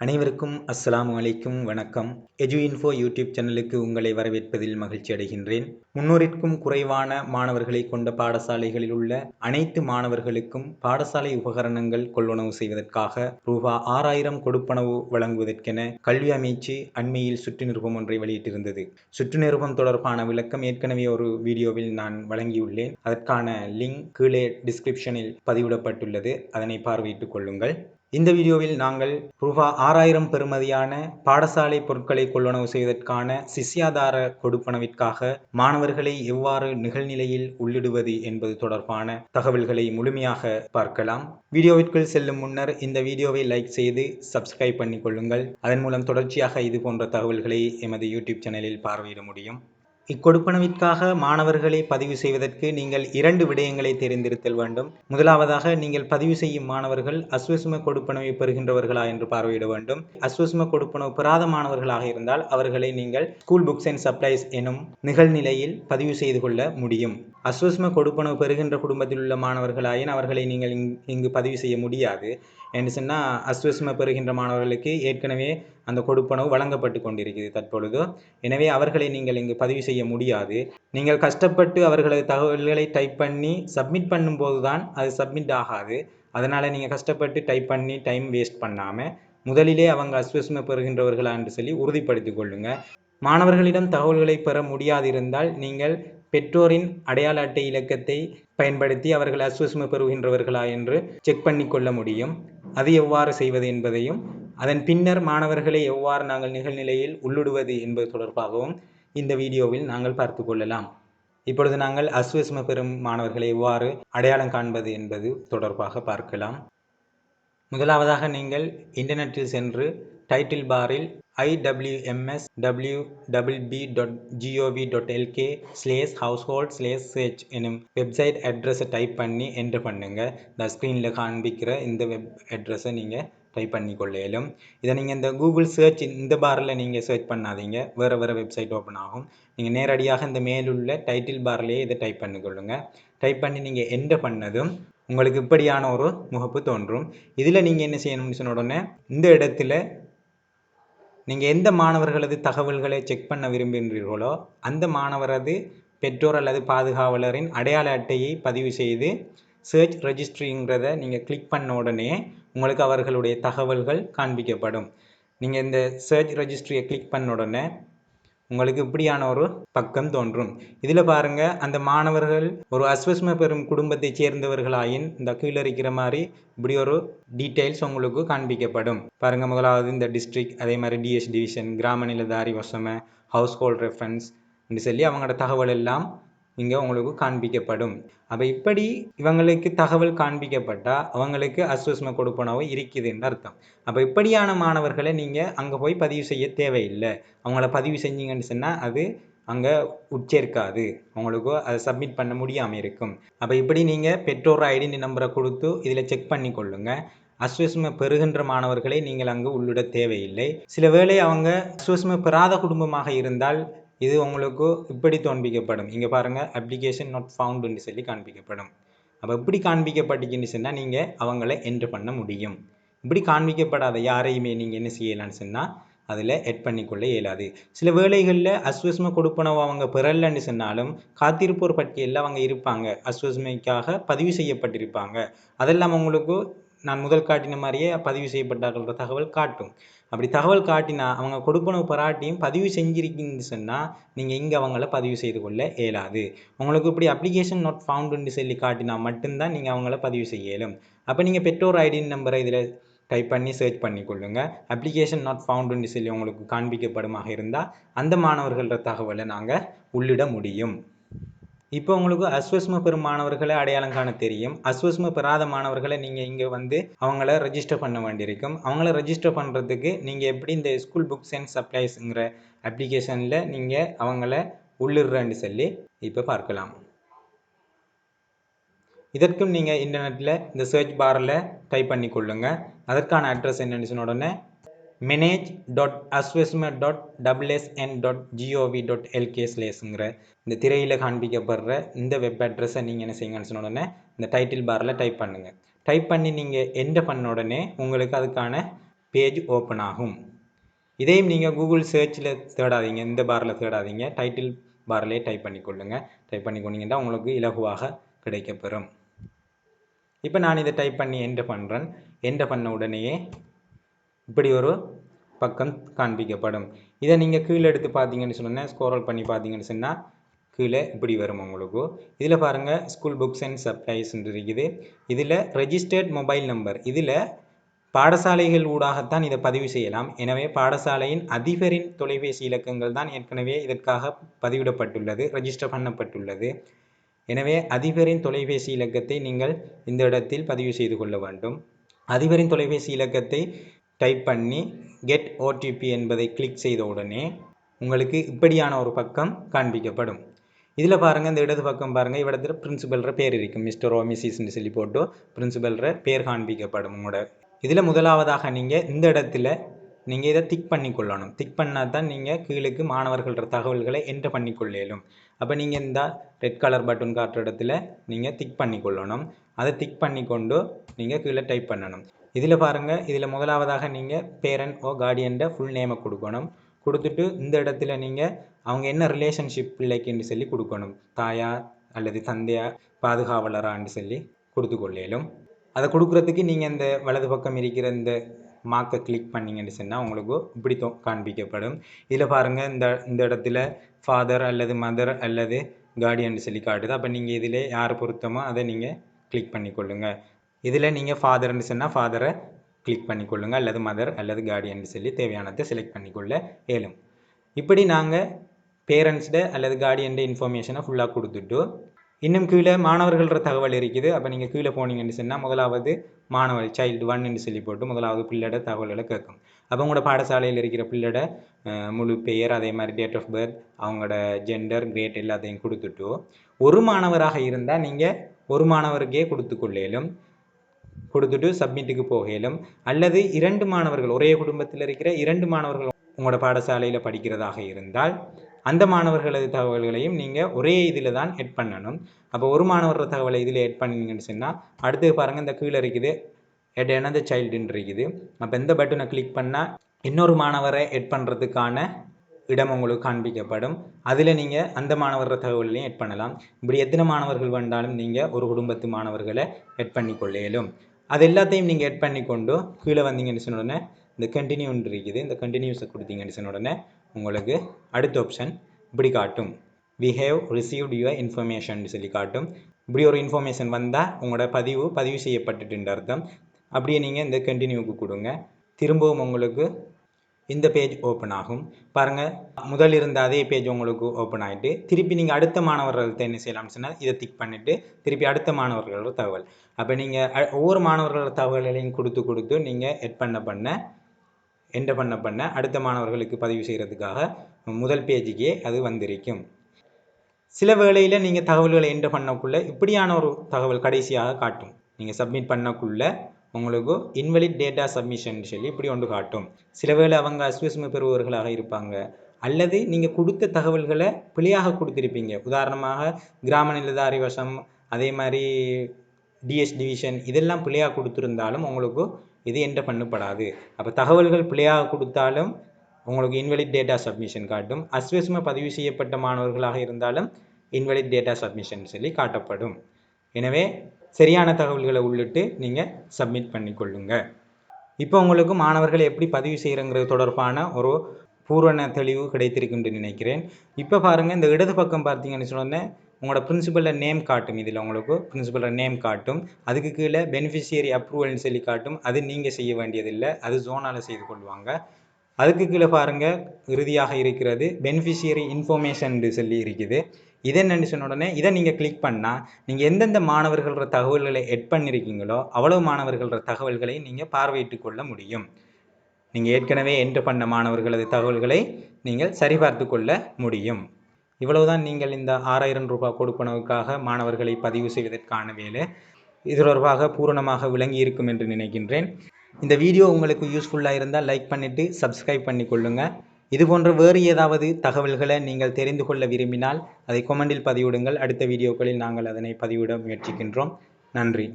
அனைவருக்கும் அஸ்ஸலாமு வலைக்கும் வணக்கம். எஜு இன்ஃபோ யூடியூப் சேனலுக்கு உங்களை வரவேற்பதில் மகிழ்ச்சி அடைகின்றேன். முன்னூறிற்கும் குறைவான மாணவர்களை கொண்ட பாடசாலைகளில் உள்ள அனைத்து மாணவர்களுக்கும் பாடசாலை உபகரணங்கள் கொள்வனவு செய்வதற்காக ரூபா ஆறாயிரம் கொடுப்பனவு வழங்குவதற்கென கல்வி அமைச்சு அண்மையில் சுற்று நிருபம் ஒன்றை வெளியிட்டிருந்தது. சுற்று நிருபம் தொடர்பான விளக்கம் ஏற்கனவே ஒரு வீடியோவில் நான் வழங்கியுள்ளேன். அதற்கான லிங்க் கீழே டிஸ்கிரிப்ஷனில் பதிவிடப்பட்டுள்ளது. அதனை பார்வையிட்டுக் கொள்ளுங்கள். இந்த வீடியோவில் நாங்கள் ரூபா ஆறாயிரம் பெறுமதியான பாடசாலை பொருட்களை கொள்வனவு செய்வதற்கான சிஷ்யாதார கொடுப்பனவிற்காக மாணவர்களை எவ்வாறு நிகழ்நிலையில் உள்ளிடுவது என்பது தொடர்பான தகவல்களை முழுமையாக பார்க்கலாம். வீடியோவிற்குள் செல்லும் முன்னர் இந்த வீடியோவை லைக் செய்து சப்ஸ்கிரைப் பண்ணிக் கொள்ளுங்கள். அதன் மூலம் தொடர்ச்சியாக இது போன்ற தகவல்களை எமது யூடியூப் சேனலில் பார்வையிட முடியும். இக்கொடுப்பனவிற்காக மாணவர்களை பதிவு செய்வதற்கு நீங்கள் இரண்டு விடயங்களை தெரிந்திருத்தல் வேண்டும். முதலாவதாக நீங்கள் பதிவு செய்யும் மாணவர்கள் அஸ்வசும கொடுப்பனவை பெறுகின்றவர்களா என்று பார்வையிட வேண்டும். அஸ்வசும கொடுப்பனவு பெறாத மாணவர்களாக இருந்தால் அவர்களை நீங்கள் ஸ்கூல் புக்ஸ் அண்ட் சப்ளைஸ் எனும் நிகழ்நிலையில் பதிவு செய்து கொள்ள முடியும். அஸ்வசும கொடுப்பனவு பெறுகின்ற குடும்பத்தில் உள்ள மாணவர்களாயின் அவர்களை நீங்கள் இங்கு பதிவு செய்ய முடியாது. என்று சொன்னால் அஸ்வசும பெறுகின்ற மாணவர்களுக்கு ஏற்கனவே அந்த கொடுப்பனவு வழங்கப்பட்டு கொண்டிருக்கிறது தற்பொழுது. எனவே அவர்களை நீங்கள் இங்கு பதிவு செய்ய முடியாது. நீங்கள் கஷ்டப்பட்டு அவர்களது தகவல்களை டைப் பண்ணி சப்மிட் பண்ணும்போது தான் அது சப்மிட் ஆகாது. அதனால் நீங்கள் கஷ்டப்பட்டு டைப் பண்ணி டைம் வேஸ்ட் பண்ணாமல் முதலிலே அவங்க அஸ்வசும பெறுகின்றவர்களா என்று சொல்லி உறுதிப்படுத்திக் கொள்ளுங்கள் மாணவர்களிடம் தகவல்களை பெற முடியாதிருந்தால் நீங்கள் பெற்றோரின் அடையாள அட்டை இலக்கத்தை பயன்படுத்தி அவர்கள் அஸ்வசும பெறுகின்றவர்களா என்று செக் பண்ணி கொள்ள முடியும். அது எவ்வாறு செய்வது என்பதையும் அதன் பின்னர் மாணவர்களை எவ்வாறு நாங்கள் நிகழ்நிலையில் உள்ளிடுவது என்பது தொடர்பாகவும் இந்த வீடியோவில் நாங்கள் பார்த்து கொள்ளலாம். இப்பொழுது நாங்கள் அஸ்வஸ்ம பெறும் மாணவர்களை எவ்வாறு அடையாளம் காண்பது என்பது தொடர்பாக பார்க்கலாம். முதலாவதாக நீங்கள் இன்டர்நெட்டில் சென்று டைட்டில் பாரில் IWMS W double B dot GOV dot LK slash household slash search எனும் வெப்சைட் அட்ரஸை டைப் பண்ணி என்ட்ரு பண்ணுங்கள் இந்த ஸ்க்ரீனில் காண்பிக்கிற இந்த வெப் அட்ரஸை நீங்கள் டைப் பண்ணி கொள்ளையலும் இதை நீங்கள் இந்த கூகுள் சர்ச் இந்த பாரில் நீங்கள் சர்ச் பண்ணாதீங்க. வேறு வேறு வெப்சைட் ஓப்பன் ஆகும். நீங்கள் நேரடியாக இந்த மேலுள்ள டைட்டில் பார்லேயே இதை டைப் பண்ணிக்கொள்ளுங்கள் டைப் பண்ணி நீங்கள் என்ட்ரு பண்ணதும் உங்களுக்கு இப்படியான ஒரு முகப்பு தோன்றும். இதில் நீங்கள் என்ன செய்யணும்னு சொன்ன உடனே இந்த இடத்துல நீங்கள் எந்த மாணவர்களது தகவல்களை செக் பண்ண விரும்புகின்றீர்களோ அந்த மாணவரது பெற்றோர் அல்லது பாதுகாவலரின் அடையாள அட்டையை பதிவு செய்து சர்ச் ரெஜிஸ்ட்ரிங்கிறத நீங்கள் கிளிக் பண்ண உடனே உங்களுக்கு அவர்களுடைய தகவல்கள் காண்பிக்கப்படும். நீங்கள் இந்த சர்ச் ரெஜிஸ்ட்ரியை கிளிக் பண்ண உடனே உங்களுக்கு இப்படியான ஒரு பக்கம் தோன்றும். இதில் பாருங்கள் அந்த மாணவர்கள் ஒரு அஸ்வஸ்ம பெறும் குடும்பத்தைச் சேர்ந்தவர்களாயின் இந்த கீழே இருக்கிற மாதிரி இப்படி ஒரு டீட்டெயில்ஸ் உங்களுக்கு காண்பிக்கப்படும். பாருங்கள் முதலாவது இந்த டிஸ்ட்ரிக்ட் அதே மாதிரி டிஎஸ் டிவிஷன் கிராம நிலதாரி வசம ஹவுஸ் ஹோல்ட் ரெஃபரன்ஸ் சொல்லி அவங்களோட தகவல் எல்லாம் இங்கே உங்களுக்கு காண்பிக்கப்படும். அப்போ இப்படி இவங்களுக்கு தகவல் காண்பிக்கப்பட்டால் அவங்களுக்கு அஸ்வஸ்ம கொடுப்பனவு இருக்குதுன்னு அர்த்தம். அப்போ இப்படியான மாணவர்களை நீங்கள் அங்கே போய் பதிவு செய்ய தேவையில்லை. அவங்கள பதிவு செஞ்சீங்கன்னு சொன்னால் அது அங்கே உட்சேர்க்காது. உங்களுக்கு அதை சப்மிட் பண்ண முடியாமல் இருக்கும். அப்போ இப்படி நீங்கள் பெற்றோர் ஐடென்டி நம்பரை கொடுத்து இதில் செக் பண்ணி கொள்ளுங்கள் அஸ்வஸ்ம பெறுகின்ற மாணவர்களை நீங்கள் அங்கு உள்ளிட தேவையில்லை. சில வேளை அவங்க அஸ்வஸ்ம பெறாத குடும்பமாக இருந்தால் இது உங்களுக்கு இப்படி தோன்பிக்கப்படும். இங்கே பாருங்கள் அப்ளிகேஷன் நாட் ஃபவுண்டுன்னு சொல்லி காண்பிக்கப்படும். அப்போ இப்படி காண்பிக்கப்பட்டுச்சுன்னு சொன்னால் நீங்கள் அவங்கள என்ட்ரு பண்ண முடியும். இப்படி காண்பிக்கப்படாத யாரையுமே நீங்கள் என்ன செய்யலான்னு சொன்னால் அதில் எட் பண்ணிக்கொள்ள இயலாது. சில வேளைகளில் அஸ்வஸ்ம கொடுப்பனவோ அவங்க பெறலன்னு சொன்னாலும் காத்திருப்போர் பட்டியலில் அவங்க இருப்பாங்க. அஸ்வஸ்மைக்காக பதிவு செய்யப்பட்டிருப்பாங்க. அதெல்லாம் அவங்களுக்கு நான் முதல் காட்டின மாதிரியே பதிவு செய்யப்பட்டார்கள்ன்ற தகவல் காட்டும். அப்படி தகவல் காட்டினா அவங்க கொடுக்கணும் பராட்டியும் பதிவு செஞ்சிருக்கீங்கன்னு சொன்னால் நீங்கள் இங்கே அவங்கள பதிவு செய்து கொள்ள இயலாது. உங்களுக்கு இப்படி அப்ளிகேஷன் நாட் ஃபவுண்டுன்னு சொல்லி காட்டினா மட்டும்தான் நீங்கள் அவங்கள பதிவு செய்ய இயலும். அப்போ நீங்கள் பெற்றோர் ஐடின் நம்பரை இதில் டைப் பண்ணி சர்ச் பண்ணி கொள்ளுங்க அப்ளிகேஷன் நாட் ஃபவுண்டுன்னு சொல்லி உங்களுக்கு காண்பிக்கப்படுமாக இருந்தால் அந்த மாணவர்கள தகவலை நாங்கள் உள்ளிட முடியும். இப்போ உங்களுக்கு அஸ்வஸ்ம பெறும் மாணவர்களை அடையாளம் காண தெரியும். அஸ்வஸ்ம பெறாத மாணவர்களை நீங்கள் இங்கே வந்து அவங்கள ரெஜிஸ்டர் பண்ண வேண்டியிருக்கும். அவங்கள ரெஜிஸ்டர் பண்ணுறதுக்கு நீங்கள் எப்படி இந்த ஸ்கூல் புக்ஸ் அண்ட் சப்ளைஸ்ங்கிற அப்ளிகேஷனில் நீங்கள் அவங்கள உள்ளிடுறேன்னு சொல்லி இப்போ பார்க்கலாம். இதற்கும் நீங்கள் இன்டர்நெட்டில் இந்த சர்ச் பாரில் டைப் பண்ணி கொள்ளுங்கள் அதற்கான அட்ரஸ் என்னென்னு சொன்ன உடனே மேனேஜ் டாட் அஸ்வஸ்ம டாட் டபிள்எஸ்என் டாட் ஜிஓவி டாட் எல்கே ஸ்லேஸுங்கிற இந்த திரையில் காண்பிக்கப்படுற இந்த வெப் அட்ரஸை நீங்கள் என்ன செய்யுங்கன்னு சொன்ன உடனே இந்த டைட்டில் பாரில் டைப் பண்ணுங்கள் டைப் பண்ணி நீங்கள் என்டர் பண்ண உடனே உங்களுக்கு அதுக்கான பேஜ் ஓப்பன் ஆகும். இதையும் நீங்கள் கூகுள் சர்ச்சில் தேடாதீங்க இந்த பாரில் தேடாதீங்க. டைட்டில் பாரிலே டைப் பண்ணிக்கொள்ளுங்க டைப் பண்ணி கொண்டீங்கன்னா உங்களுக்கு இலகுவாக கிடைக்கப்பெறும். இப்போ நான் இதை டைப் பண்ணி என்டர் பண்ணுறேன் என்டர் பண்ண உடனேயே இப்படி ஒரு பக்கம் காண்பிக்கப்படும். இதை நீங்கள் கீழே எடுத்து பார்த்தீங்கன்னு சொன்னால் ஸ்கோரல் பண்ணி பார்த்தீங்கன்னு சொன்னால் கீழே இப்படி வரும் உங்களுக்கு. இதில் பாருங்கள் ஸ்கூல் புக்ஸ் அண்ட் சப்ளைஸ்ன்னு இருக்குது. இதில் ரெஜிஸ்டர்ட் மொபைல் நம்பர் இதில் பாடசாலைகள் ஊடாகத்தான் இதை பதிவு செய்யலாம். எனவே பாடசாலையின் அதிபரின் தொலைபேசி இலக்கங்கள் தான் ஏற்கனவே இதற்காக பதிவிடப்பட்டுள்ளது ரெஜிஸ்டர் பண்ணப்பட்டுள்ளது. எனவே அதிபரின் தொலைபேசி இலக்கத்தை நீங்கள் இந்த இடத்தில் பதிவு செய்து கொள்ள வேண்டும். அதிபரின் தொலைபேசி இலக்கத்தை டைப் பண்ணி கெட் ஓடிபி என்பதை கிளிக் செய்த உடனே உங்களுக்கு இப்படியான ஒரு பக்கம் காண்பிக்கப்படும். இதில் பாருங்கள் இந்த இடது பக்கம் பாருங்கள் இவ்விடத்துல பிரின்சிபல்ற பேர் இருக்கும் மிஸ்டரோ மிஸ்ஸிஸ்ன்னு சொல்லி போட்டு பிரின்சிபல்ற பேர் காண்பிக்கப்படும் உங்களோட. இதில் முதலாவதாக நீங்கள் இந்த இடத்துல நீங்கள் இதை திக் பண்ணி கொள்ளணும் திக் பண்ணால் தான் நீங்கள் கீழுக்கு மாணவர்கள்ற தகவல்களை என்ட்ரு பண்ணி கொள்ளலும் அப்போ நீங்கள் இந்த ரெட் கலர் பட்டன் காட்டுற இடத்துல நீங்கள் திக் பண்ணி கொள்ளணும் அதை திக் பண்ணி கொண்டு நீங்கள் கீழே டைப் பண்ணணும். இதில் பாருங்கள் இதில் முதலாவதாக நீங்கள் பேரண்ட் ஓ கார்டியன்ட ஃபுல் நேமை கொடுக்கணும். கொடுத்துட்டு இந்த இடத்துல நீங்கள் அவங்க என்ன ரிலேஷன்ஷிப் பிள்ளைக்குன்னு சொல்லி கொடுக்கணும். தாயா அல்லது தந்தையா பாதுகாவலரான்னு சொல்லி கொடுத்து கொள்ளையிலும் அதை கொடுக்குறதுக்கு நீங்கள் இந்த வலது பக்கம் இருக்கிற இந்த மார்க்கை கிளிக் பண்ணிங்கன்னு சொன்னால் உங்களுக்கு இப்படி தோ காண்பிக்கப்படும். இதில் பாருங்கள் இந்த இந்த இடத்துல ஃபாதர் அல்லது மதர் அல்லது கார்டியன் சொல்லி காட்டுது. அப்போ நீங்கள் இதில் யார் பொருத்தமோ அதை நீங்கள் கிளிக் கொள்ளுங்கள் இதில் நீங்கள் ஃபாதர்னு சொன்னால் ஃபாதரை கிளிக் பண்ணிக்கொள்ளுங்க அல்லது மதர் அல்லது கார்டியன் சொல்லி தேவையானதை செலக்ட் பண்ணிக்கொள்ள இயலும். இப்படி நாங்கள் பேரண்ட்ஸ்ட அல்லது கார்டியன்ட இன்ஃபர்மேஷனை ஃபுல்லாக கொடுத்துட்டு இன்னும் கீழே மாணவர்கள்ற தகவல் இருக்குது. அப்போ நீங்கள் கீழே போனீங்கன்னு சொன்னால் முதலாவது மாணவர் சைல்டு ஒன்னு சொல்லி போட்டு முதலாவது பிள்ளையோட தகவல்களை கேட்கும். அப்போ உங்களோட பாடசாலையில் இருக்கிற பிள்ளையோட முழு பெயர் அதே மாதிரி டேட் ஆஃப் பர்த் அவங்களோட ஜெண்டர் கிரேட் எல்லாத்தையும் கொடுத்துட்டு ஒரு மாணவராக இருந்தால் நீங்கள் ஒரு மாணவருக்கே கொடுத்து கொள்ளலும் கொடுத்துட்டு சப்மிட்டுக்கு போகலும். அல்லது இரண்டு மாணவர்கள் ஒரே குடும்பத்தில் இருக்கிற இரண்டு மாணவர்கள் உங்களோட பாடசாலையில் படிக்கிறதாக இருந்தால் அந்த மாணவர்களது தகவல்களையும் நீங்கள் ஒரே இதில் தான் எட் பண்ணணும். அப்போ ஒரு மாணவர் தகவலை இதில் எட் பண்ணீங்கன்னு சொன்னால் அடுத்து பாருங்கள் இந்த கீழே இருக்குது. எட் எனது சைல்டுன்னு இருக்குது. அப்போ இந்த பட்டனை கிளிக் பண்ணால் இன்னொரு மாணவரை எட் பண்ணுறதுக்கான இடம் உங்களுக்கு காண்பிக்கப்படும். அதில் நீங்கள் அந்த மாணவர் தகவலையும் எட் பண்ணலாம். இப்படி எத்தனை மாணவர்கள் வந்தாலும் நீங்கள் ஒரு குடும்பத்து மாணவர்களை எட் பண்ணி இயலும் அது எல்லாத்தையும் நீங்கள் எட் பண்ணிக்கொண்டு கீழே வந்தீங்கன்னு சொன்ன உடனே இந்த கண்டினியூன் இருக்குது. இந்த கண்டினியூஸை கொடுத்தீங்கன்னு சொன்ன உடனே உங்களுக்கு அடுத்த ஆப்ஷன் இப்படி காட்டும். We have received your information சொல்லி காட்டும். இப்படி ஒரு இன்ஃபர்மேஷன் வந்தால் உங்களோட பதிவு பதிவு செய்யப்பட்டுட்டுன்ற அர்த்தம். அப்படியே நீங்கள் இந்த கண்டினியூக்கு கொடுங்க. திரும்பவும் உங்களுக்கு இந்த பேஜ் ஓப்பன் ஆகும். பாருங்கள் முதல் இருந்த அதே பேஜ் உங்களுக்கு ஓப்பன் ஆகிட்டு திருப்பி நீங்கள் அடுத்த மாணவர்கள்ட்ட என்ன செய்யலாம்னு சொன்னால் இதை திக் பண்ணிவிட்டு திருப்பி அடுத்த மாணவர்களோட தகவல். அப்போ நீங்கள் ஒவ்வொரு மாணவர்களோட தகவல்களையும் கொடுத்து கொடுத்து நீங்கள் எட் பண்ண பண்ண என்டர் பண்ண பண்ண அடுத்த மாணவர்களுக்கு பதிவு செய்கிறதுக்காக முதல் பேஜுக்கே அது வந்திருக்கும். சில வேளையில் நீங்கள் தகவல்களை என்டர் பண்ணக்குள்ளே இப்படியான ஒரு தகவல் கடைசியாக காட்டும். நீங்கள் சப்மிட் பண்ணக்குள்ளே உங்களுக்கு இன்வெலிட் டேட்டா சப்மிஷன் சொல்லி இப்படி ஒன்று காட்டும். சில வேளை அவங்க அஸ்வஸ்ம பெறுபவர்களாக இருப்பாங்க. அல்லது நீங்கள் கொடுத்த தகவல்களை பிழையாக கொடுத்துருப்பீங்க. உதாரணமாக கிராம நிலதாரி வசம் அதே மாதிரி டிஎஸ் டிவிஷன் இதெல்லாம் பிழையாக கொடுத்துருந்தாலும் உங்களுக்கு இது என்ற பண்ணப்படாது அப்போ தகவல்கள் பிழையாக கொடுத்தாலும் உங்களுக்கு இன்வெலிட் டேட்டா சப்மிஷன் காட்டும். அஸ்வஸ்ம பதிவு செய்யப்பட்ட மாணவர்களாக இருந்தாலும் இன்வெலிட் டேட்டா சப்மிஷன் சொல்லி காட்டப்படும். எனவே சரியான தகவல்களை உள்ளிட்டு நீங்கள் சப்மிட் பண்ணிக்கொள்ளுங்க. இப்போ உங்களுக்கு மாணவர்களை எப்படி பதிவு செய்கிறங்கிறது தொடர்பான ஒரு பூரண தெளிவு கிடைத்திருக்குன்னு நினைக்கிறேன். இப்போ பாருங்கள் இந்த இடது பக்கம் பார்த்தீங்கன்னு சொன்னேன் உங்களோட பிரின்சிபலோட நேம் காட்டும். இதில் உங்களுக்கு பிரின்சிபலோட நேம் காட்டும். அதுக்கு கீழே பெனிஃபிஷியரி அப்ரூவல்னு சொல்லி காட்டும். அது நீங்கள் செய்ய வேண்டியதில்லை. அது ஜோனால் செய்து கொள்வாங்க. அதுக்கு கீழே பாருங்கள் இறுதியாக இருக்கிறது பெனிஃபிஷியரி இன்ஃபர்மேஷன் சொல்லி இருக்குது. இதை என்னன்னு சொன்ன உடனே இதை நீங்கள் கிளிக் பண்ணால் நீங்கள் எந்தெந்த மாணவர்களோட தகவல்களை எட் பண்ணியிருக்கீங்களோ அவ்வளவு மாணவர்களோட தகவல்களை நீங்கள் பார்வையிட்டு கொள்ள முடியும். நீங்கள் ஏற்கனவே என்று பண்ண மாணவர்களது தகவல்களை நீங்கள் சரிபார்த்து கொள்ள முடியும். இவ்வளவுதான் நீங்கள் இந்த ஆறாயிரம் ரூபாய் கொடுப்பனவுக்காக மாணவர்களை பதிவு செய்வதற்கான வேலை. இது தொடர்பாக பூரணமாக விளங்கி இருக்கும் என்று நினைக்கின்றேன். இந்த வீடியோ உங்களுக்கு யூஸ்ஃபுல்லாக இருந்தால் லைக் பண்ணிவிட்டு சப்ஸ்கிரைப் பண்ணி இது போன்ற வேறு ஏதாவது தகவல்களை நீங்கள் தெரிந்து கொள்ள விரும்பினால் அதை கொமெண்டில் பதிவிடுங்கள். அடுத்த வீடியோக்களில் நாங்கள் அதனை பதிவிட முயற்சிக்கின்றோம். நன்றி.